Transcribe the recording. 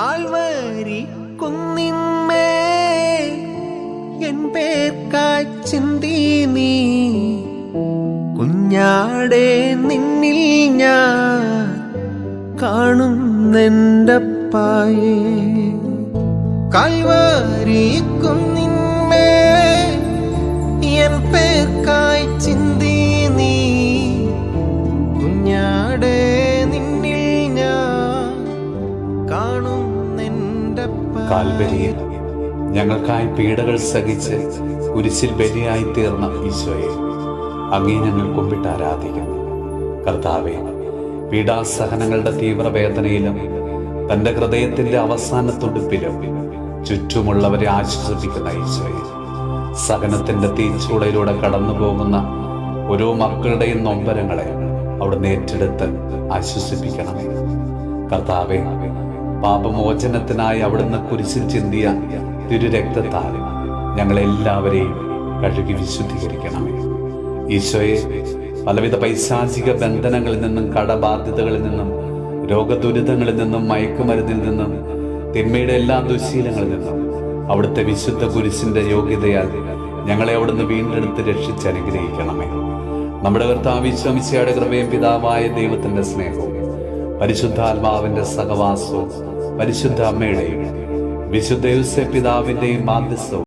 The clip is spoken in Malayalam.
കാൽവരി കുന്നിന്മേ എൻ പേർക്കായി ചിന്തി നീ കുഞ്ഞാടെ നിന്നിൽ ഞാൻ കാണുന്നെന്റെ പായേ കാൽവരി കുന്നിന്മേ എൻ പേർക്കായി ചിന്തി നീ കുഞ്ഞാടെ ഞങ്ങൾക്കായി പീഡകൾ സഹിച്ച് കുരിശിൽ ബലിയായി തീർന്ന ഈശോയെ അങ്ങേ ഞങ്ങൾ കുമ്പിട്ട് ആരാധിക്കുന്നു. കർത്താവെ പീഡാസഹനങ്ങളുടെ തീവ്രവേദനയിലും തന്റെ ഹൃദയത്തിന്റെ അവസാന തുടുപ്പിലും ചുറ്റുമുള്ളവരെ ആശ്വസിപ്പിക്കുന്ന ഈശോയെ സഹനത്തിന്റെ തീച്ചൂളയിലൂടെ കടന്നു പോകുന്ന ഓരോ മക്കളുടെയും നൊമ്പരങ്ങളെ അവിടെ ഏറ്റെടുത്ത് ആശ്വസിപ്പിക്കണമേ. കർത്താവെ പാപമോചനത്തിനായി അവിടുന്ന് കുരിശിൽ ചിന്തിയ തിരുരക്തത്താൽ ഞങ്ങളെല്ലാവരെയും കഴുകി വിശുദ്ധീകരിക്കണമേ. ഈശോയെ പലവിധ പൈശാചിക ബന്ധനങ്ങളിൽ നിന്നും കടബാധ്യതകളിൽ നിന്നും രോഗദുരിതങ്ങളിൽ നിന്നും മയക്കുമരുന്നിൽ നിന്നും തിന്മയുടെ എല്ലാ ദുശീലങ്ങളിൽ നിന്നും അവിടുത്തെ വിശുദ്ധ കുരിശിന്റെ യോഗ്യതയാൽ ഞങ്ങളെ അവിടുന്ന് വീണ്ടെടുത്ത് രക്ഷിച്ച് അനുഗ്രഹിക്കണമേ. നമ്മുടെ കർത്താവിശ്വമിശയുടെ കൃപയും പിതാവായ ദൈവത്തിന്റെ സ്നേഹവും പരിശുദ്ധാത്മാവിന്റെ സഹവാസവും പരിശുദ്ധ അമ്മയുടെയും വിശുദ്ധ യൂസെ പിതാവിന്റെയും മാധ്യസ്ഥവും